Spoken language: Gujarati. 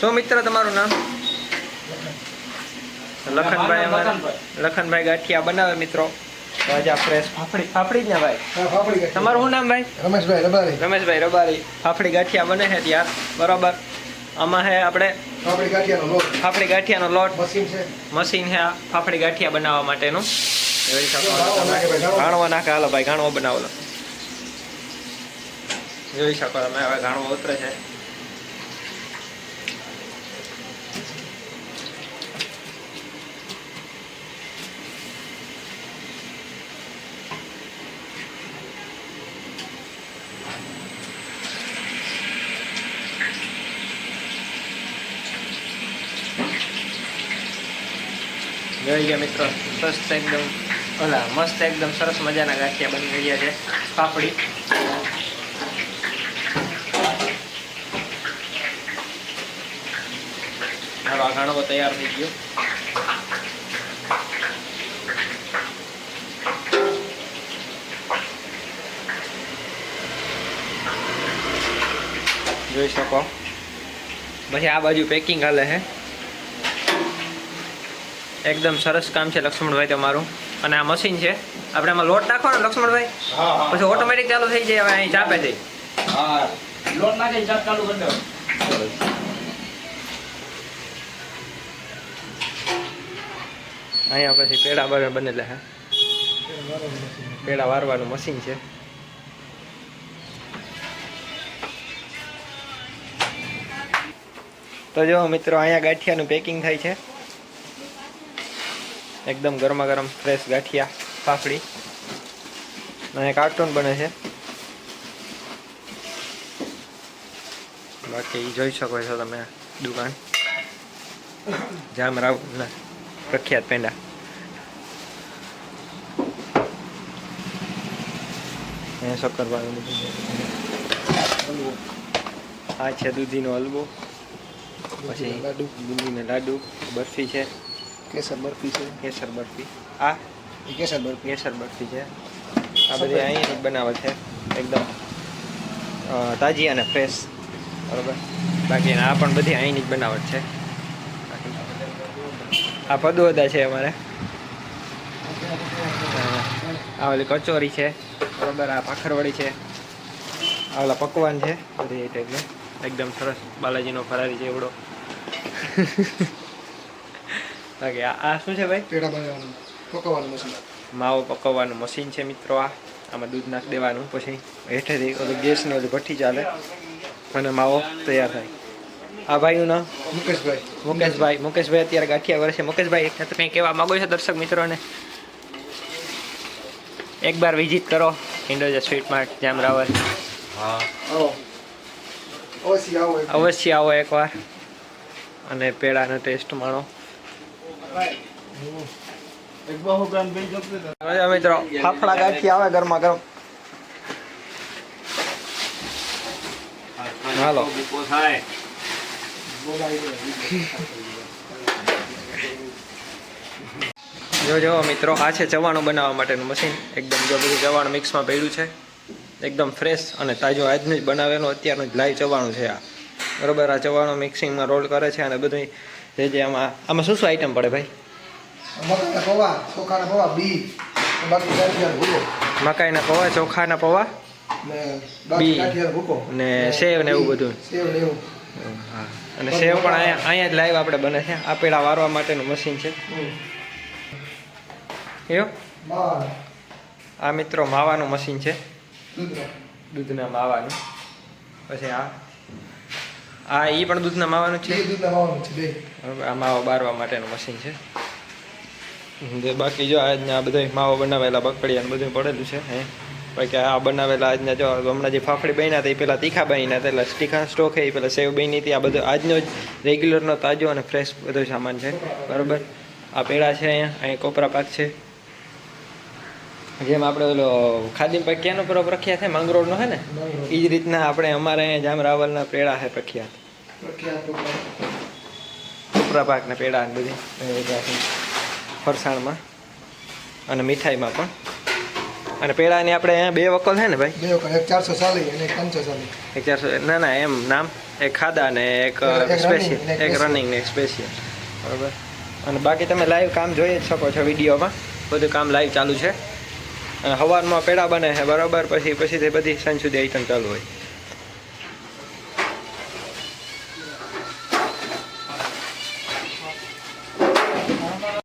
શું મિત્ર તમારું નામ? લખનભાઈ અમારે. લખનભાઈ ગાંઠિયા બનાવે મિત્રો. તો ફ્રેશ ફાફડી ફાફડી જ ને ભાઈ. તમારું શું નામ ભાઈ? રમેશભાઈ રબારી. રમેશભાઈ રબારી. ફાફડી ગાંઠિયા બને છે ત્યાં. બરોબર? આમાં હે આપણે ફાફડી ગાંઠિયાનો લોટ. ફાફડી ગાંઠિયાનો લોટ. મશીન છે. મશીન ફાફડી ગાંઠિયા બનાવવા માટેનું. ગાણો નાખે હાલો ભાઈ ગાણવો બનાવો જોઈ શકો તમે હવે ગાણવો ઉતરે છે. જોઈ ગયા મિત્રો. સ્વસ્થ એકદમ ઓલા મસ્ત એકદમ સરસ મજાના ગાંઠિયા બની રહ્યા છે. પાપડી. આ ઘણો તૈયાર થઈ ગયો. જોઈ શકો. પછી આ બાજુ પેકિંગ હાલે છે એકદમ સરસ કામ છે લક્ષ્મણભાઈ તમારું. અને આ મશીન છે. આપણે આમાં લોટ નાખો ને લક્ષ્મણભાઈ? પછી ઓટોમેટિક ચાલુ થઈ જાય હવે અહીં ચાપે થઈ લોટ નાખીને ચાપ ચાલુ કરી દો. અહીંયા પછી પેડા બને બનેલા હે પેડા વારવાનું મશીન છે. તો જો મિત્રો અહીંયા ગાંઠિયાનું પેકિંગ થાય છે. એકદમ ગરમા ગરમ ફ્રેશ ગાંઠિયા ફાફડી. અને કાર્ટૂન બને છે. બાકી જોઈ શકો છો તમે દુકાન. જામ રાવ પ્રખ્યાત પેંડા. બધું આ છે દૂધીનો હલવો. પછી લાડુ. દૂધીને લાડુ બરફી છે. કેસર બરફી છે? કેસર બરફી આ? કેસર બરફી કેસર બરફી છે. આ બધી અહીંની જ બનાવે છે. એકદમ તાજી અને ફ્રેશ બરોબર? બાકી આ પણ બધી અહીંની જ બનાવટ છે. આ પદોદા છે અમારે. આ ઓલી કચોરી છે. બરોબર? આ પાખરવડી છે. આ ઓલા પકવાન છે. બધી એ ટાઈપનું એકદમ સરસ. બાલાજીનો ફરારી છે એવડો. બાકી આ આ શું છે ભાઈ? પેડા બનાવવાનું. પકવવાનું મશીન. માવો પકવવાનું મશીન છે મિત્રો આ. આમાં દૂધ નાખ દેવાનું પછી હેઠેથી ઓલું ગેસની ઓલી ભઠ્ઠી ચાલે. અને માવો તૈયાર થાય. આ ભાઈનું નામ? મુકેશભાઈ. મુકેશભાઈ. મુકેશભાઈ અત્યારે ગાંઠિયા વર્ષે. મુકેશભાઈ તમે કંઈ કહેવા માંગો છો દર્શક મિત્રોને? એક બાર વિઝિટ કરો. ઇન્ડોજા સ્વીટ માર્ટ જામ રાવલ. હા. અવશ્ય આવો એક અવશ્ય આવો એકવાર. અને પેડાનો ટેસ્ટ માણો એક બહુ ગ્રામ બેન જોતું હવે મિત્રો, ફાફડા ગાંઠિયા આવે ગરમા ગરમ. હાલો. જો જો, મિત્રો, આ છે ચવાણું બનાવવા માટેનું મશીન એકદમ જો બધું ચવાણું મિક્સમાં પડ્યું છે. એકદમ ફ્રેશ અને તાજું આજનું જ બનાવેલું, અત્યારનું જ લાઈવ ચવાણું છે આ. બરોબર, આ ચવાણું મિક્સિંગમાં રોલ કરે છે અને બધું જે જે આમાં આમાં શું શું આઈટમ પડે ભાઈ? મકાઈના પૌવા ચોખાના પૌવા બી મકાઈના પૌવા ચોખાના પૌવા? ને બી. ને સેવ ને એવું બધું. સેવ ને એવું. હા. અને સેવ પણ અહીંયા અહીંયા જ લાઈવ આપણે બને છે. આ પેડા વારવા માટેનું મશીન છે. એવો? આ મિત્રો માવાનું મશીન છે. દૂધના માવાનું. પછી આ. આ એ પણ દૂધના માવાનું છે? દૂધના માવાનું છે બે. બરાબર આ માવો બારવા માટેનું મશીન છે. જે બાકી જો આજના આ બધા માવો બનાવેલા બકડિયા બધું પડેલું છે હે. બાકી આ બનાવેલા આજના જો હમણાં જે ફાફડી બન્યા હતા એ પેલા તીખા બન્યા હતા એટલે તીખા સ્ટોક એ પેલા સેવ બની હતી આ બધો આજનો જ રેગ્યુલરનો તાજો અને ફ્રેશ બધો સામાન છે. બરાબર? આ પેડા છે અહીંયા અહીંયા કોપરા પાક છે. જેમ આપણે ઓલો ખાદીમ પકિયાનો પરો પ્રખ્યાત છે? માંગરોળનો છે ને? એ જ રીતના આપણે અમારે અહીંયા જામ રાવલના પેડા છે પ્રખ્યાત. ટુકરા પાકના પેડા બધી. ફરસાણમાં અને મીઠાઈમાં પણ. અને પેડાની આપણે અહીંયા બે વકલ છે ને ભાઈ? બે વકલ. એક ચારસો ચાલીસ અને એક પાંચસો ચાલીસ. એક ચારસો ના ના એમ નામ. એક ખાદા ને એક સ્પેશિયલ એક રનિંગ ને એક સ્પેશિયલ બરાબર. અને બાકી તમે લાઈવ કામ જોઈ શકો છો વિડીયોમાં. બધું કામ લાઈવ ચાલુ છે. અને સવારમાં પેડા બને છે, બરાબર? પછી પછી તે બધી સાંજ સુધી આઈટમ ચાલુ હોય.